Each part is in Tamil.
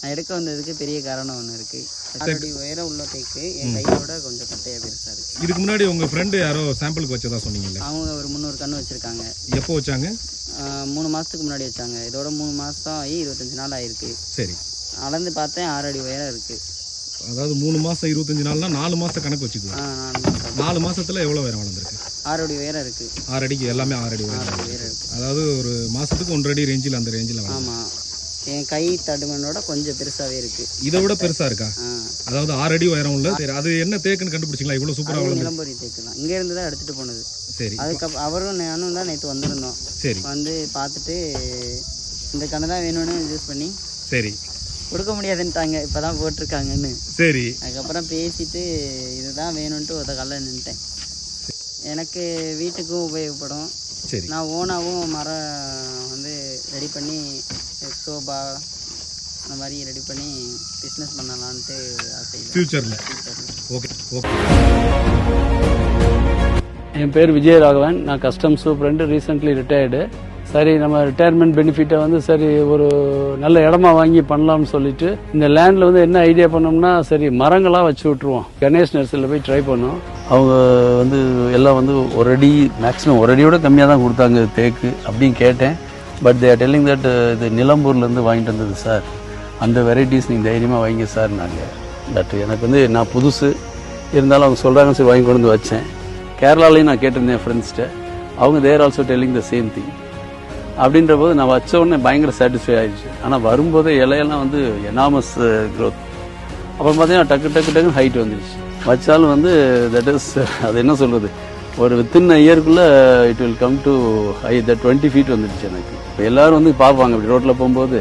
நான் எடுக்க வந்ததுக்கு பெரிய காரணம் ஒன்று இருக்குது ஆல்ரெடி உயரம் உள்ள தேக்கு என் கையோட கொஞ்சம் கட்டையாக பெருசாக இருக்குது இதுக்கு முன்னாடி உங்க ஃப்ரெண்டு யாரோ சாம்பிளுக்கு வச்சதா சொன்னீங்கல்ல? அவங்க ஒரு முந்நூறு கன்று வச்சுருக்காங்க. எப்போ வச்சாங்க? மூணு மாதத்துக்கு முன்னாடி வச்சாங்க. இதோட மூணு மாதம் ஆகி இருபத்தஞ்சி நாள் ஆயிருக்கு. சரி. அளந்து பார்த்தேன் ஆறு அடி உயரம் இருக்குது அதாவது மூணு மாசம் இருபத்தஞ்சு நாள்னா நாலு மாசம் கணக்கு வச்சுக்குவோம் நாலு மாசத்துல எவ்வளவு உயரம் வளர்ந்துருக்கு? ஆறு அடி உயரம் இருக்குது ஆறு அடிக்கு எல்லாமே ஆறு அடி உயரம் அதாவது ஒரு மாசத்துக்கு ஒன்றரை அடி ரேஞ்சில் அந்த ரேஞ்சில் ஆமாம் என் கை தடுமனோட கொஞ்சம் பெருசாகவே இருக்குது இதை விட பெருசா இருக்கா? அதாவது ஆறு அடி உயரம் உள்ள சரி அது என்ன தேக்குன்னு கண்டுபிடிச்சிங்களா? இவ்வளவு சூப்பரா வளர்ந்து நிலம்பரி தேக்கு தான். இங்கேருந்து தான் எடுத்துகிட்டு போனது. சரி. அதுக்கப்புறம் அவரும் நானும் தான் நேற்று வந்திருந்தோம். சரி. வந்து பார்த்துட்டு இந்த கண்ணு தான் வேணும்னு யூஸ் பண்ணி சரி. கொடுக்க முடியாதுன்ட்டாங்க. இப்போ தான் போட்டிருக்காங்கன்னு. சரி. அதுக்கப்புறம் பேசிட்டு இதுதான் வேணும்ன்ட்டு ஒருத்த கல்ல நின்ட்டேன் எனக்கு வீட்டுக்கும் உபயோகப்படும். சரி. நான் ஓனாகவும் மரம் வந்து ரெடி பண்ணி சோபா அந்த மாதிரி ரெடி பண்ணி பிஸ்னஸ் பண்ணலான்ட்டு ஆசை ஃபியூச்சர்ல ஓகே ஓகே என் பேர் விஜயராகவன். நான் கஸ்டம் சூப்பரண்ட் ரீசெண்ட்லி ரிட்டையர்டு சரி நம்ம ரிட்டையர்மெண்ட் பெனிஃபிட்டை வந்து சரி ஒரு நல்ல இடமா வாங்கி பண்ணலாம்னு சொல்லிட்டு இந்த லேண்டில் வந்து என்ன ஐடியா பண்ணோம்னா சரி மரங்களாக வச்சு விட்ருவோம் கணேஷ் நர்சரியில் போய் ட்ரை பண்ணோம். அவங்க வந்து எல்லாம் வந்து ஒரு அடி மேக்ஸிமம் ஒரு அடியோட கம்மியாக தான் கொடுத்தாங்க தேக்கு அப்படின்னு கேட்டேன். பட் தேர் டெல்லிங் தட் இது நிலம்பூர்லேருந்து வாங்கிட்டு வந்தது சார் அந்த வெரைட்டிஸ் நீங்கள் தைரியமாக வாங்கி சார் நாங்கள் பட் எனக்கு வந்து நான் புதுசு. இருந்தாலும் அவங்க சொல்கிறாங்க சரி வாங்கி கொண்டு வந்து வச்சேன். கேரளாலையும் நான் கேட்டிருந்தேன் ஃப்ரெண்ட்ஸ்கிட்ட அவங்க there also telling the same thing அப்படின்ற போது நான் வச்ச உடனே பயங்கர சாட்டிஸ்ஃபை ஆயிடுச்சு. ஆனால் வரும்போதே இலையெல்லாம் வந்து எனாமஸ் க்ரோத் uh, அப்புறம் பார்த்தீங்கன்னா டக்கு டக்கு டக்குன்னு ஹைட் வந்துடுச்சு வச்சாலும் வந்து தட் இஸ் அது என்ன சொல்கிறது ஒரு within இயர்க்குள்ளே it will come to high the twenty feet வந்துடுச்சு எனக்கு. இப்போ எல்லாரும் வந்து பார்ப்பாங்க இப்படி ரோட்டில் போகும்போது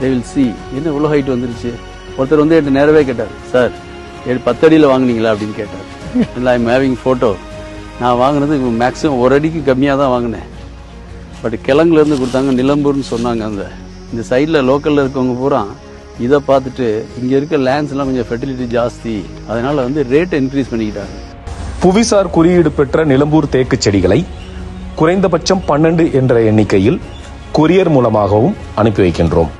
தே வில் சி என்ன இவ்வளோ ஹைட் வந்துருச்சு? ஒருத்தர் வந்து என்கிட்ட நேரவே கேட்டார் சார் ஏழு பத்தடியில் வாங்குனீங்களா? அப்படின்னு கேட்டார். இல்லை ஐம் ஹேவிங் ஃபோட்டோ நான் வாங்கினது மேக்ஸிமம் ஒரு அடிக்கு கம்மியாக தான் வாங்கினேன். பட் கிழங்குலேருந்து கொடுத்தாங்க நிலம்பூர்னு சொன்னாங்க அந்த இந்த சைடில் லோக்கலில் இருக்கவங்க பூரா இதை பார்த்துட்டு இங்கே இருக்க லேண்ட்ஸ்லாம் கொஞ்சம் ஃபெர்டிலிட்டி ஜாஸ்தி. அதனால் வந்து ரேட்டை இன்க்ரீஸ் பண்ணிக்கிட்டாங்க. புவிசார் குறியீடு பெற்ற நிலம்பூர் தேக்கு செடிகளை குறைந்தபட்சம் பன்னெண்டு என்ற எண்ணிக்கையில் கொரியர் மூலமாகவும் அனுப்பி வைக்கின்றோம்.